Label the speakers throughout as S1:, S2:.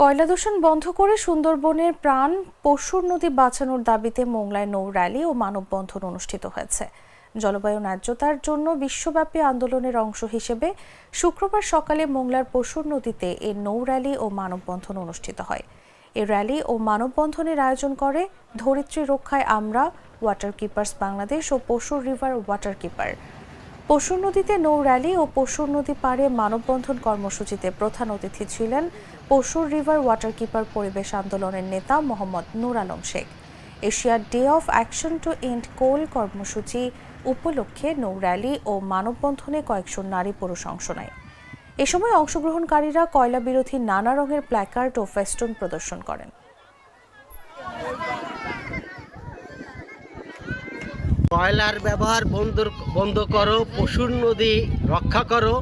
S1: কয়লা দূষণ বন্ধ করে সুন্দরবনের প্রাণ পশুর নদী বাঁচানোর দাবিতে মোংলায় নৌ র্যালি ও মানববন্ধন অনুষ্ঠিত হয়েছে। জলবায়ু ন্যায্যতার জন্য বিশ্বব্যাপী আন্দোলনের অংশ হিসেবে শুক্রবার সকালে মোংলার পশুর নদীতে এ নৌ র্যালি ও মানববন্ধন অনুষ্ঠিত হয়। এ র্যালি ও মানববন্ধনের আয়োজন করে ধরিত্রী রক্ষায় আমরা ওয়াটার কিপার্স বাংলাদেশ ও পশুর রিভার ওয়াটার কিপার পশুর নদীতে নৌ র্যালি ও পশুর নদী পাড়ে মানববন্ধন কর্মসূচিতে প্রধান অতিথি ছিলেন পশুর রিভার ওয়াটার কিপার পরিবেশ আন্দোলনের নেতা মোহাম্মদ নূর আলম শেখ। এশিয়ার day of action to end coal কর্মসূচি উপলক্ষে নৌ র্যালি ও মানববন্ধনে কয়েকশো নারী পুরুষ অংশ নেয়। এ সময় অংশগ্রহণকারীরা কয়লা বিরোধী নানা রঙের প্ল্যাকার্ড ও ফেস্টুন প্রদর্শন করেন।
S2: কয়লার ব্যবহার বন্ধ বন্ধ করো, পশুর নদী রক্ষা করো।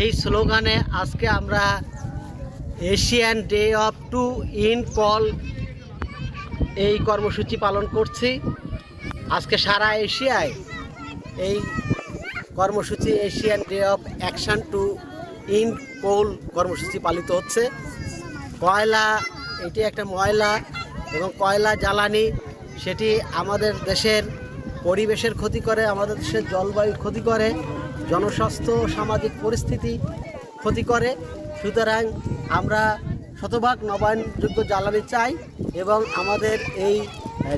S2: এই স্লোগানে আজকে আমরা Asian day of to end coal এই কর্মসূচি পালন করছি। আজকে সারা এশিয়ায় এই কর্মসূচি Asian day of action to end coal কর্মসূচি পালিত হচ্ছে। কয়লা, এটি একটা ময়লা এবং কয়লা জ্বালানি, সেটি আমাদের দেশের পরিবেশের ক্ষতি করে, আমাদের দেশের জলবায়ুর ক্ষতি করে, জনস্বাস্থ্য, সামাজিক পরিস্থিতি ক্ষতি করে। সুতরাং আমরা শতভাগ নবায়নযোগ্য জ্বালানি চাই এবং আমাদের এই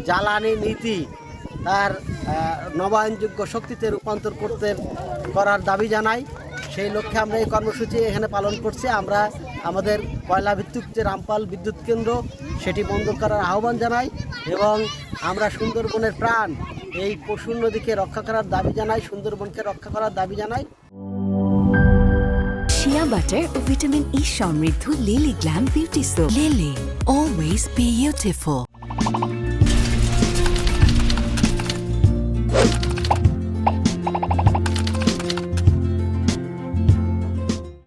S2: জ্বালানি নীতি তার নবায়নযোগ্য শক্তিতে রূপান্তর করতে, করার দাবি জানাই। সেই লক্ষ্যে আমরা এই কর্মসূচি এখানে পালন করছি। আমরা আমাদের কয়লা ভিত্তিক যে রামপাল বিদ্যুৎ কেন্দ্র, সেটি বন্ধ করার আহ্বান জানাই এবং আমরা সুন্দরবনের প্রাণ এই পশুর নদীকে রক্ষা করার দাবি জানায় সুন্দরবনকে রক্ষা করার দাবি জানায়
S3: শিয়া বাটার ও ভিটামিন ই সমৃদ্ধ Lily glam beauty soap Lily always beautiful